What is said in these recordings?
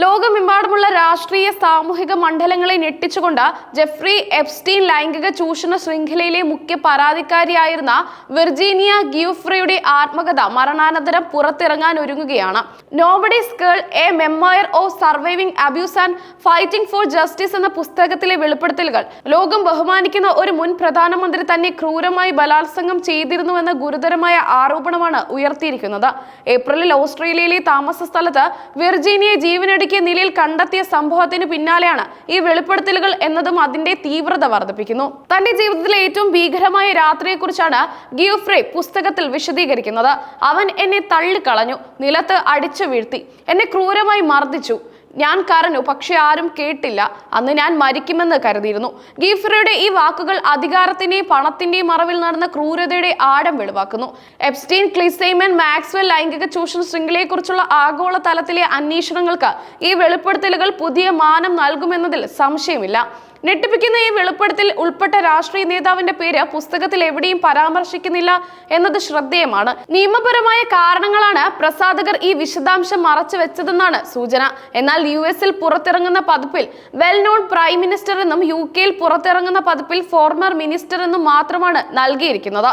ലോകമെമ്പാടുമുള്ള രാഷ്ട്രീയ സാമൂഹിക മണ്ഡലങ്ങളെ ഞെട്ടിച്ചുകൊണ്ട് ജെഫ്രി എപ്സ്റ്റീൻ ലൈംഗിക ചൂഷണ ശൃംഖലയിലെ മുഖ്യ പരാതിക്കാരിയായിരുന്ന വിർജീനിയ ഗ്യൂഫ്രയുടെ ആത്മകഥ മരണാനന്തരം പുറത്തിറങ്ങാൻ ഒരുങ്ങുകയാണ്. Nobody's girl a memoir of surviving abuse and fighting for justice എന്ന പുസ്തകത്തിലെ വെളിപ്പെടുത്തലുകൾ. ലോകം ബഹുമാനിക്കുന്ന ഒരു മുൻ പ്രധാനമന്ത്രി തന്നെ ക്രൂരമായി ബലാത്സംഗം ചെയ്തിരുന്നുവെന്ന ഗുരുതരമായ ആരോപണമാണ് ഉയർത്തിയിരിക്കുന്നത്. ഏപ്രിലിൽ ഓസ്ട്രേലിയയിലെ താമസ സ്ഥലത്ത് വിർജീനിയെ ജീവനൊടുക്കിയ നിലയിൽ കണ്ടെത്തിയ സംഭവത്തിന് പിന്നാലെയാണ് ഈ വെളിപ്പെടുത്തലുകൾ എന്നതും അതിന്റെ തീവ്രത വർദ്ധിപ്പിക്കുന്നു. തന്റെ ജീവിതത്തിലെ ഏറ്റവും ഭീകരമായ രാത്രിയെക്കുറിച്ചാണ് ഗിയോഫ്രെ പുസ്തകത്തിൽ വിശദീകരിക്കുന്നത്. അവൻ എന്നെ തള്ളിക്കളഞ്ഞു നിലത്ത് അടിച്ചു വീഴ്ത്തി എന്നെ ക്രൂരമായി മർദ്ദിച്ചു. ഞാൻ കരഞ്ഞു പക്ഷെ ആരും കേട്ടില്ല. അന്ന് ഞാൻ മരിക്കുമെന്ന് കരുതിയിരുന്നു. ഗീഫ്രയുടെ ഈ വാക്കുകൾ അധികാരത്തിന്റെയും പണത്തിന്റെയും മറവിൽ നടന്ന ക്രൂരതയുടെ ആഴം വെളിവാക്കുന്നു. എപ്സ്റ്റീൻ ക്ലിസൈമൻ മാക്സ്വെൽ ലൈംഗിക ചൂഷണ ശൃംഖലയെക്കുറിച്ചുള്ള ആഗോള തലത്തിലെ അന്വേഷണങ്ങൾക്ക് ഈ വെളിപ്പെടുത്തലുകൾ പുതിയ മാനം നൽകുമെന്നതിൽ സംശയമില്ല. ഞെട്ടിപ്പിക്കുന്ന ഈ വെളിപ്പെടുത്തൽ ഉൾപ്പെട്ട രാഷ്ട്രീയ നേതാവിന്റെ പേര് പുസ്തകത്തിൽ എവിടെയും പരാമർശിക്കുന്നില്ല എന്നത് ശ്രദ്ധേയമാണ്. നിയമപരമായ കാരണങ്ങളാണ് പ്രസാധകർ ഈ വിശദാംശം മറച്ചു വെച്ചതെന്നാണ് സൂചന. എന്നാൽ യു എസിൽ പുറത്തിറങ്ങുന്ന പതിപ്പിൽ വെൽ നോൺ പ്രൈം മിനിസ്റ്റർ എന്നും യു കെയിൽ പുറത്തിറങ്ങുന്ന പതിപ്പിൽ ഫോർമർ മിനിസ്റ്റർ എന്നും മാത്രമാണ് നൽകിയിരിക്കുന്നത്.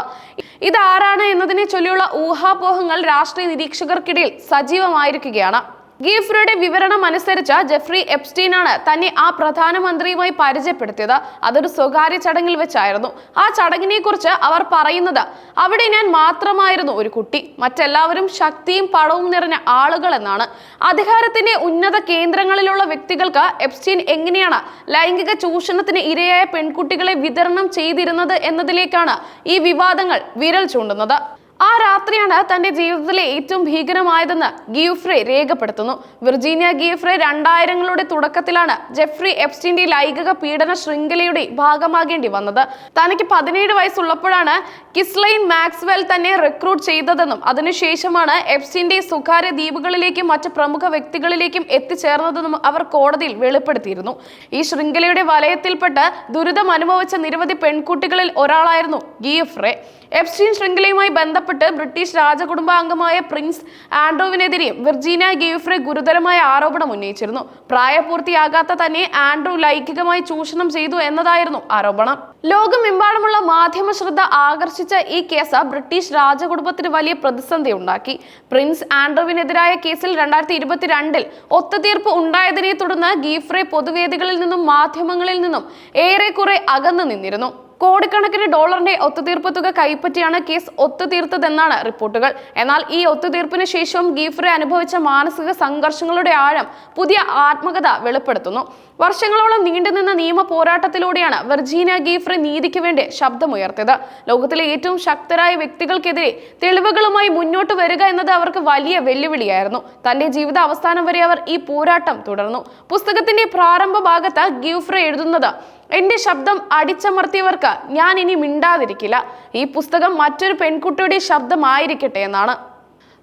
ഇതാരാണ് എന്നതിനെ ചൊല്ലിയുള്ള ഊഹാപോഹങ്ങൾ രാഷ്ട്രീയ നിരീക്ഷകർക്കിടയിൽ സജീവമായിരിക്കുകയാണ്. ഗീഫ്രയുടെ വിവരണം അനുസരിച്ച് ജെഫ്രി എപ്സ്റ്റീൻ ആണ് തന്നെ ആ പ്രധാനമന്ത്രിയുമായി പരിചയപ്പെടുത്തിയത്. അതൊരു സ്വകാര്യ ചടങ്ങിൽ വെച്ചായിരുന്നു. ആ ചടങ്ങിനെ കുറിച്ച് അവർ പറയുന്നത് അവിടെ ഞാൻ മാത്രമായിരുന്നു ഒരു കുട്ടി. മറ്റെല്ലാവരും ശക്തിയും പണവും നിറഞ്ഞ ആളുകൾ എന്നാണ്. അധികാരത്തിന്റെ ഉന്നത കേന്ദ്രങ്ങളിലുള്ള വ്യക്തികൾക്ക് എപ്സ്റ്റീൻ എങ്ങനെയാണ് ലൈംഗിക ചൂഷണത്തിന് ഇരയായ പെൺകുട്ടികളെ വിതരണം ചെയ്തിരുന്നത് എന്നതിലേക്കാണ് ഈ വിവാദങ്ങൾ വിരൽ ചൂണ്ടുന്നത്. ആ രാത്രിയാണ് തന്റെ ജീവിതത്തിലെ ഏറ്റവും ഭീകരമായതെന്ന് ഗിയുഫ്രെ രേഖപ്പെടുത്തുന്നു. വിർജീനിയ ഗിയുഫ്രെ രണ്ടായിരങ്ങളുടെ തുടക്കത്തിലാണ് ജെഫ്രി എഫ്സ്റ്റിന്റെ ലൈംഗിക പീഡന ശൃംഖലയുടെ ഭാഗമാകേണ്ടി വന്നത്. തനിക്ക് പതിനേഴ് വയസ്സുള്ളപ്പോഴാണ് കിസ്ലൈൻ മാക്സ്വെൽ തന്നെ റിക്രൂട്ട് ചെയ്തതെന്നും അതിനുശേഷമാണ് എഫ്സ്റ്റിന്റെ സ്വകാര്യ ദ്വീപുകളിലേക്കും മറ്റ് പ്രമുഖ വ്യക്തികളിലേക്കും എത്തിച്ചേർന്നതെന്നും അവർ കോടതിയിൽ വെളിപ്പെടുത്തിയിരുന്നു. ഈ ശൃംഖലയുടെ വലയത്തിൽപ്പെട്ട് ദുരിതം അനുഭവിച്ച നിരവധി പെൺകുട്ടികളിൽ ഒരാളായിരുന്നു ഗിയുഫ്രെ. എപ്സ്റ്റീൻ ശൃംഖലയുമായി ബന്ധപ്പെട്ട് ബ്രിട്ടീഷ് രാജകുടുംബാംഗമായ പ്രിൻസ് ആൻഡ്രൂവിനെതിരെയും വിർജീനിയ ഗെയ്ഫ്രെ ഗുരുതരമായ ആരോപണം ഉന്നയിച്ചിരുന്നു. പ്രായപൂർത്തിയാകാത്ത തന്നെ ആൻഡ്രൂ ലൈംഗികമായി ചൂഷണം ചെയ്തു എന്നതായിരുന്നു ആരോപണം. ലോകമെമ്പാടുമുള്ള മാധ്യമ ശ്രദ്ധ ആകർഷിച്ച ഈ കേസ് ബ്രിട്ടീഷ് രാജകുടുംബത്തിന് വലിയ പ്രതിസന്ധി ഉണ്ടാക്കി. പ്രിൻസ് ആൻഡ്രൂവിനെതിരായ കേസിൽ രണ്ടായിരത്തി ഇരുപത്തിരണ്ടിൽ ഒത്തുതീർപ്പ് ഉണ്ടായതിനെ തുടർന്ന് ഗീഫ്രെ പൊതുവേദികളിൽ നിന്നും മാധ്യമങ്ങളിൽ നിന്നും ഏറെക്കുറെ അകന്നു നിന്നിരുന്നു. കോടിക്കണക്കിന് ഡോളറിന്റെ ഒത്തുതീർപ്പ് തുക കൈപ്പറ്റിയാണ് കേസ് ഒത്തുതീർത്തതെന്നാണ് റിപ്പോർട്ടുകൾ. എന്നാൽ ഈ ഒത്തുതീർപ്പിന് ശേഷവും ഗീഫ്രെ അനുഭവിച്ച മാനസിക സംഘർഷങ്ങളുടെ ആഴം പുതിയ ആത്മകഥ വെളിപ്പെടുത്തുന്നു. വർഷങ്ങളോളം നീണ്ടുനിന്ന നിയമ പോരാട്ടത്തിലൂടെയാണ് വെർജീനിയ ഗീഫ്രെ നീതിക്ക് വേണ്ടി ശബ്ദമുയർത്തിയത്. ലോകത്തിലെ ഏറ്റവും ശക്തരായ വ്യക്തികൾക്കെതിരെ തെളിവുകളുമായി മുന്നോട്ട് വരിക എന്നത് അവർക്ക് വലിയ വെല്ലുവിളിയായിരുന്നു. തന്റെ ജീവിത അവസാനം വരെ അവർ ഈ പോരാട്ടം തുടർന്നു. പുസ്തകത്തിന്റെ പ്രാരംഭ ഭാഗത്ത് ഗീഫ്രെ എഴുതുന്നത് എന്റെ ശബ്ദം അടിച്ചമർത്തിയവർക്ക് ഞാൻ ഇനി മിണ്ടാതിരിക്കില്ല. ഈ പുസ്തകം മറ്റൊരു പെൺകുട്ടിയുടെ ശബ്ദമായിരിക്കട്ടെ എന്നാണ്.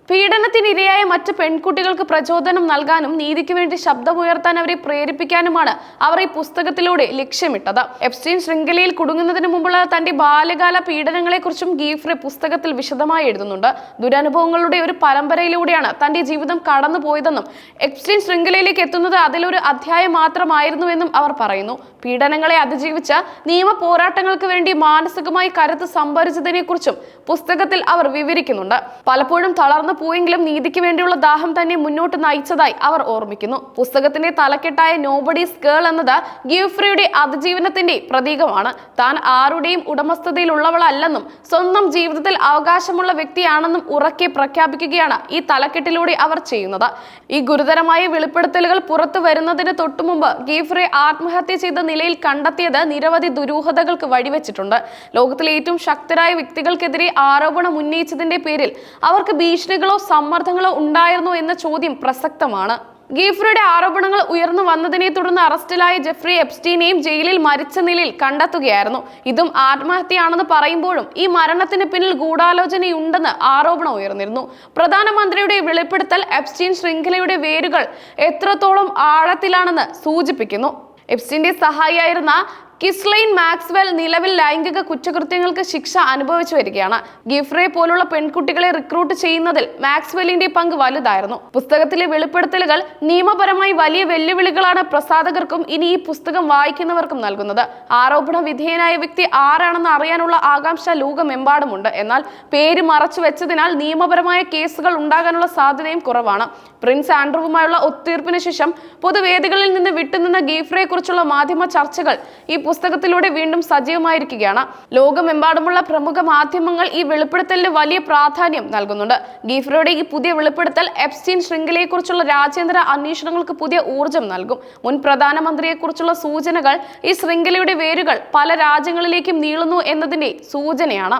പീഡനത്തിനിരയായ മറ്റ് പെൺകുട്ടികൾക്ക് പ്രചോദനം നൽകാനും നീതിക്ക് വേണ്ടി ശബ്ദമുയർത്താൻ അവരെ പ്രേരിപ്പിക്കാനുമാണ് അവർ ഈ പുസ്തകത്തിലൂടെ ലക്ഷ്യമിട്ടത്. എപ്സ്റ്റീൻ ശൃംഖലയിൽ കുടുങ്ങുന്നതിന് മുമ്പുള്ള തന്റെ ബാല്യകാല പീഡനങ്ങളെക്കുറിച്ചും ഗീഫ്രെ പുസ്തകത്തിൽ വിശദമായി എഴുതുന്നുണ്ട്. ദുരനുഭവങ്ങളുടെ ഒരു പരമ്പരയിലൂടെയാണ് തന്റെ ജീവിതം കടന്നു പോയതെന്നും എപ്സ്റ്റീൻ ശൃംഖലയിലേക്ക് എത്തുന്നത് അതിലൊരു അധ്യായം മാത്രമായിരുന്നുവെന്നും അവർ പറയുന്നു. പീഡനങ്ങളെ അതിജീവിച്ച നിയമ പോരാട്ടങ്ങൾക്ക് വേണ്ടി മാനസികമായി കരുത്ത് സംഭരിച്ചതിനെക്കുറിച്ചും പുസ്തകത്തിൽ അവർ വിവരിക്കുന്നുണ്ട്. പലപ്പോഴും തളർന്നു പോയെങ്കിലും നീതിക്ക് വേണ്ടിയുള്ള ദാഹം തന്നെ മുന്നോട്ട് നയിച്ചതായി അവർ ഓർമ്മിക്കുന്നു. പുസ്തകത്തിന്റെ തലക്കെട്ടായ നോബഡീസ് ഗേൾ എന്നത് ഗിയുഫ്രയുടെ അതിജീവനത്തിന്റെ പ്രതീകമാണ്. താൻ ആരുടെയും ഉടമസ്ഥതയിലുള്ളവളല്ലെന്നും സ്വന്തം ജീവിതത്തിൽ അവകാശമുള്ള വ്യക്തിയാണെന്നും ഉറക്കെ പ്രഖ്യാപിക്കുകയാണ് ഈ തലക്കെട്ടിലൂടെ അവർ ചെയ്യുന്നത്. ഈ ഗുരുതരമായ വെളിപ്പെടുത്തലുകൾ പുറത്തു വരുന്നതിന് തൊട്ടുമുമ്പ് ഗീഫ്രെ ആത്മഹത്യ ചെയ്ത നിലയിൽ കണ്ടെത്തിയത് നിരവധി ദുരൂഹതകൾക്ക് വഴിവെച്ചിട്ടുണ്ട്. ലോകത്തിലെ ഏറ്റവും ശക്തരായ വ്യക്തികൾക്കെതിരെ ആരോപണം ഉന്നയിച്ചതിന്റെ പേരിൽ അവർക്ക് ഭീഷണികളോ സമ്മർദ്ദങ്ങളോ ഉണ്ടായിരുന്നു എന്ന ചോദ്യം പ്രസക്തമാണ്. ഗീഫ്രയുടെ ആരോപണങ്ങൾ ഉയർന്നു വന്നതിനെ തുടർന്ന് അറസ്റ്റിലായ ജെഫ്രി എപ്സ്റ്റീനെയും ജയിലിൽ മരിച്ച നിലയിൽ കണ്ടെത്തുകയായിരുന്നു. ഇതും ആത്മഹത്യയാണെന്ന് പറയുമ്പോഴും ഈ മരണത്തിന് പിന്നിൽ ഗൂഢാലോചനയുണ്ടെന്ന് ആരോപണം ഉയർന്നിരുന്നു. പ്രധാനമന്ത്രിയുടെ വെളിപ്പെടുത്തൽ എപ്സ്റ്റീൻ ശൃംഖലയുടെ വേരുകൾ എത്രത്തോളം ആഴത്തിലാണെന്ന് സൂചിപ്പിക്കുന്നു. എപ്സ്റ്റീന്റെ സഹായിയായിരുന്ന കിസ്ലൈൻ മാക്സ്വെൽ നിലവിൽ ലൈംഗിക കുറ്റകൃത്യങ്ങൾക്ക് ശിക്ഷ അനുഭവിച്ചു വരികയാണ്. ഗിഫ്രെ പോലുള്ള പെൺകുട്ടികളെ റിക്രൂട്ട് ചെയ്യുന്നതിൽ മാക്സ്വെല്ലിന്റെ പങ്ക് വലുതായിരുന്നു. പുസ്തകത്തിലെ വെളിപ്പെടുത്തലുകൾ നിയമപരമായി വലിയ വെല്ലുവിളികളാണ് പ്രസാധകർക്കും ഇനി ഈ പുസ്തകം വായിക്കുന്നവർക്കും നൽകുന്നത്. ആരോപണ വിധേയനായ വ്യക്തി ആരാണെന്ന് അറിയാനുള്ള ആകാംക്ഷ ലോകമെമ്പാടുമുണ്ട്. എന്നാൽ പേര് മറച്ചു വെച്ചതിനാൽ നിയമപരമായ കേസുകൾ ഉണ്ടാകാനുള്ള സാധ്യതയും കുറവാണ്. പ്രിൻസ് ആൻഡ്രൂവുമായുള്ള ഒത്തീർപ്പിന് ശേഷം പൊതുവേദികളിൽ നിന്ന് വിട്ടുനിന്ന ഗീഫ്രയെ കുറിച്ചുള്ള മാധ്യമ ചർച്ചകൾ ഈ പുസ്തകത്തിലൂടെ വീണ്ടും സജീവമായിരിക്കുകയാണ്. ലോകമെമ്പാടുമുള്ള പ്രമുഖ മാധ്യമങ്ങൾ ഈ വെളിപ്പെടുത്തലിന് വലിയ പ്രാധാന്യം നൽകുന്നുണ്ട്. ഗീഫ്രയുടെ ഈ പുതിയ വെളിപ്പെടുത്തൽ എപ്സ്റ്റീൻ ശൃംഖലയെക്കുറിച്ചുള്ള രാജ്യാന്തര അന്വേഷണങ്ങൾക്ക് പുതിയ ഊർജം നൽകും. മുൻ പ്രധാനമന്ത്രിയെക്കുറിച്ചുള്ള സൂചനകൾ ഈ ശൃംഖലയുടെ വേരുകൾ പല രാജ്യങ്ങളിലേക്കും നീളുന്നു എന്നതിന്റെ സൂചനയാണ്.